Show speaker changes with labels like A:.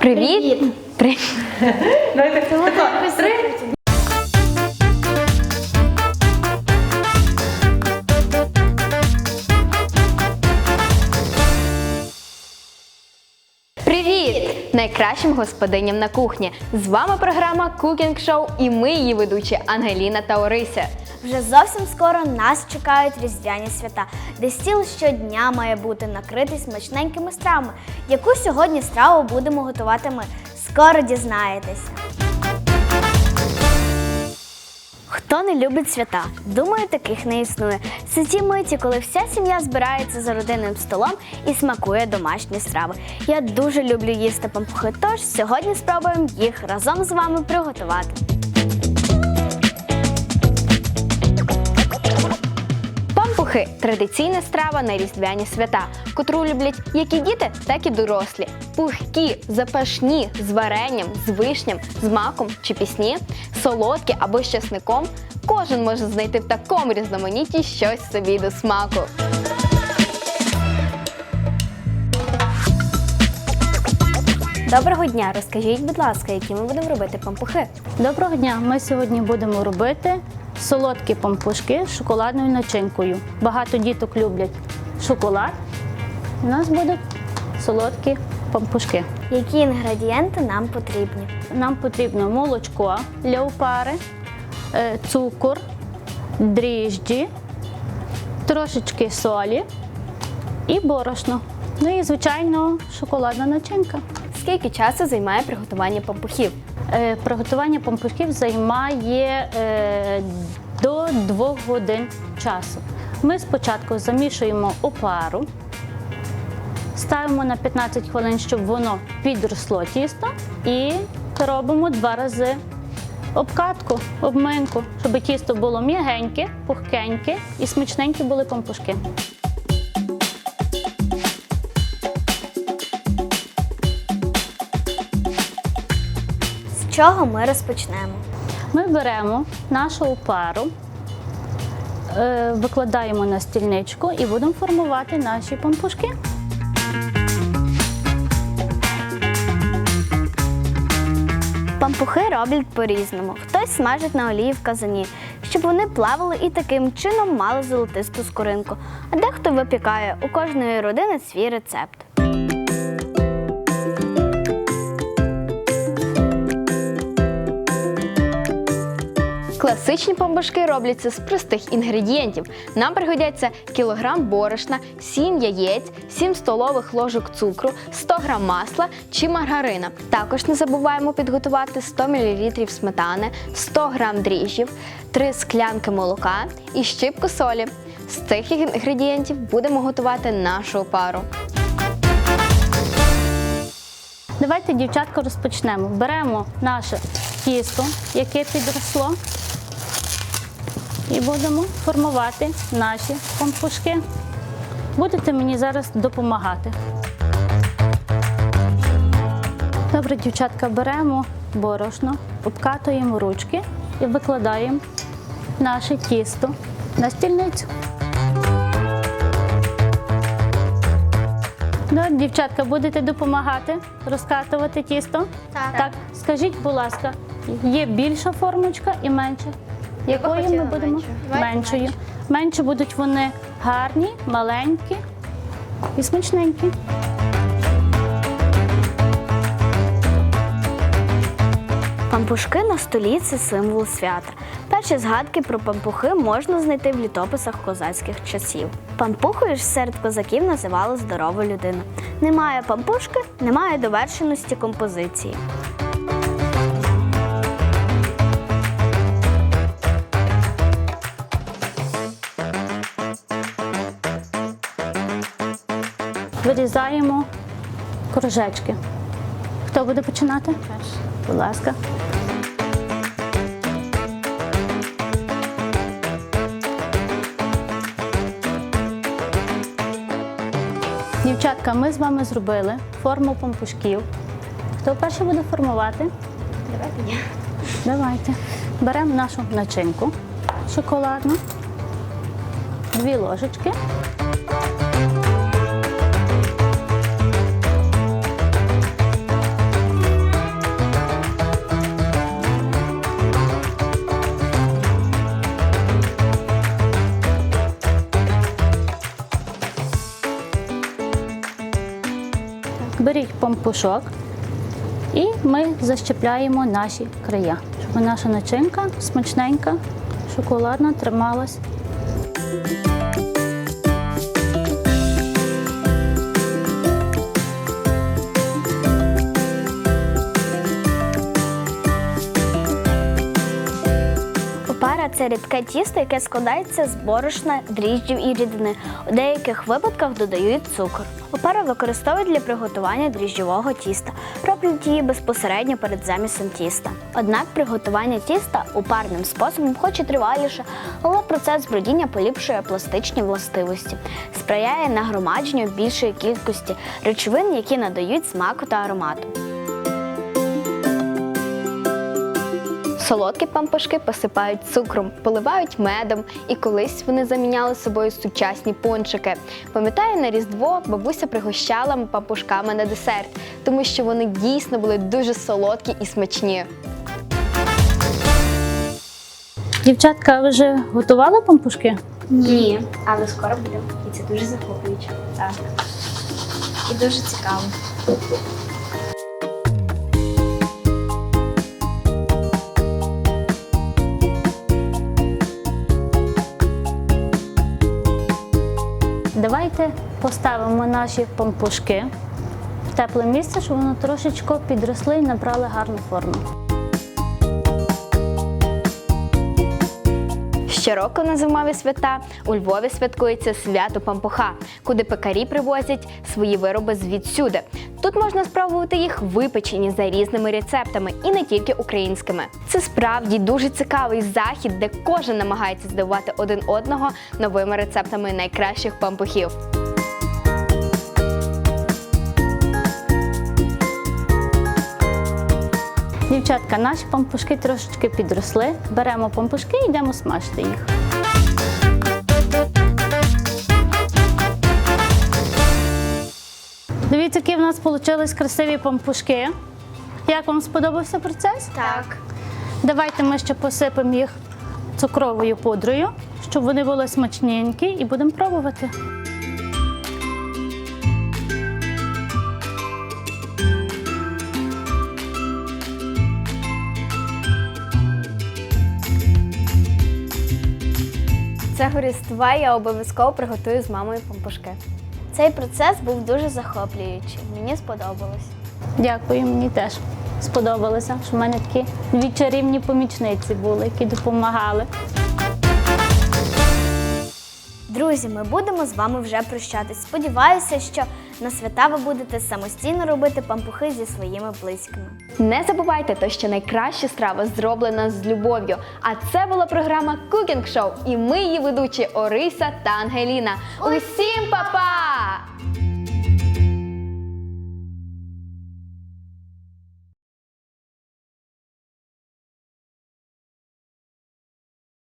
A: Привіт! Привіт!
B: Давайте три.
A: Привіт! Найкращим господиням на кухні. З вами програма Cooking Show і ми її ведучі Ангеліна та Орися.
C: Вже зовсім скоро нас чекають різдвяні свята, де стіл щодня має бути накритий смачненькими стравами. Яку сьогодні страву будемо готувати ми? Скоро дізнаєтеся. Хто не любить свята? Думаю, таких не існує. Це ті миті, коли вся сім'я збирається за родинним столом і смакує домашні страви. Я дуже люблю їсти пампухи, тож сьогодні спробуємо їх разом з вами приготувати.
A: Пампухи традиційна страва на різдвяні свята, котру люблять як і діти, так і дорослі. Пухкі, запашні, з варенням, з вишням, з маком чи пісні, солодкі або з часником. Кожен може знайти в такому різноманітті щось собі до смаку.
C: Доброго дня! Розкажіть, будь ласка, які ми будемо робити пампухи?
D: Доброго дня! Ми сьогодні будемо робити солодкі пампушки з шоколадною начинкою. Багато діток люблять шоколад. У нас будуть солодкі пампушки.
C: Які інгредієнти нам потрібні?
D: Нам потрібно молочко для опари, е, цукор, дріжджі, трошечки солі і борошно. Ну і, звичайно, шоколадна начинка.
A: Скільки часу займає приготування пампухів?
D: Е, Приготування пампушків займає е, до 2 годин часу. Ми спочатку замішуємо опару, ставимо на 15 хвилин, щоб воно підросло тісто, і робимо два рази обкатку, обминку, щоб тісто було м'ягеньке, пухкеньке і смачненькі були пампушки.
C: Чого ми розпочнемо?
D: Ми беремо нашу опару, е, викладаємо на стільничку і будемо формувати наші пампушки.
C: Пампухи роблять по-різному. Хтось смажить на олії в казані, щоб вони плавали і таким чином мали золотисту скоринку. А дехто випікає у кожної родини свій рецепт.
A: Класичні пампушки робляться з простих інгредієнтів. Нам пригодяться кілограм борошна, 7 яєць, 7 столових ложок цукру, 100 грам масла чи маргарина. Також не забуваємо підготувати 100 мл сметани, 100 грам дріжджів, 3 склянки молока і щипку солі. З цих інгредієнтів будемо готувати нашу опару.
D: Давайте, дівчатка, розпочнемо. Беремо наше тісто, яке підросло, і будемо формувати наші пампушки. Будете мені зараз допомагати. Добре, дівчатка, беремо борошно, обкатуємо ручки і викладаємо наше тісто на стільницю. Ну, дівчатка, будете допомагати розкатувати тісто?
C: Так.
D: Так, скажіть, будь ласка, є більша формочка і менша? Якою ми будемо?
A: меншу.
D: Меншою. Менше будуть вони гарні, маленькі і смачненькі.
C: Пампушки на столі це символ свята. Перші згадки про пампухи можна знайти в літописах козацьких часів. Пампухою ж серед козаків називали здорову людину. Немає пампушки, немає довершеності композиції.
D: Вирізаємо кружечки. Хто буде починати? Будь ласка. Дівчатка, ми з вами зробили форму пампушків. Хто перший буде формувати? Давайте. Давайте. Беремо нашу начинку шоколадну, дві ложечки. Пампушок і ми защепляємо наші края, щоб наша начинка смачненька, шоколадна трималась.
C: Це рідке тісто, яке складається з борошна, дріжджів і рідини. У деяких випадках додають цукор. Опара використовують для приготування дріжджового тіста. Роблять її безпосередньо перед замісом тіста. Однак приготування тіста упарним способом хоч і триваліше, але процес бродіння поліпшує пластичні властивості, сприяє нагромадженню більшої кількості речовин, які надають смаку та аромату.
A: Солодкі пампушки посипають цукром, поливають медом, і колись вони заміняли собою сучасні пончики. Пам'ятаю, на Різдво бабуся пригощала пампушками на десерт, тому що вони дійсно були дуже солодкі і смачні.
D: Дівчатка, а ви вже готували пампушки?
C: Ні, але скоро будемо. І це дуже захоплююче. Так. І дуже цікаво.
D: Поставимо наші пампушки в тепле місце, щоб воно трошечки підросли і набрали гарну форму.
A: Щороку на зимові свята у Львові святкується свято пампуха, куди пекарі привозять свої вироби звідсюди. Тут можна спробувати їх випечені за різними рецептами і не тільки українськими. Це справді дуже цікавий захід, де кожен намагається здивувати один одного новими рецептами найкращих пампухів.
D: Дівчатка, наші пампушки трошечки підросли. Беремо пампушки і йдемо смажити їх. Дивіться, які в нас вийшли красиві пампушки. Як вам сподобався процес?
C: Так.
D: Давайте ми ще посипемо їх цукровою пудрою, щоб вони були смачненькі, і будемо пробувати.
A: Цього різдва я обов'язково приготую з мамою пампушки.
C: Цей процес був дуже захоплюючий. Мені сподобалось.
D: Дякую, мені теж сподобалося, що в мене такі дві чарівні помічниці були, які допомагали.
C: Друзі, ми будемо з вами вже прощатись. Сподіваюся, що на свята ви будете самостійно робити пампухи зі своїми близькими.
A: Не забувайте, то що найкраща страва зроблена з любов'ю. А це була програма Cooking Show і ми її ведучі Ориса та Ангеліна. Усім па-па!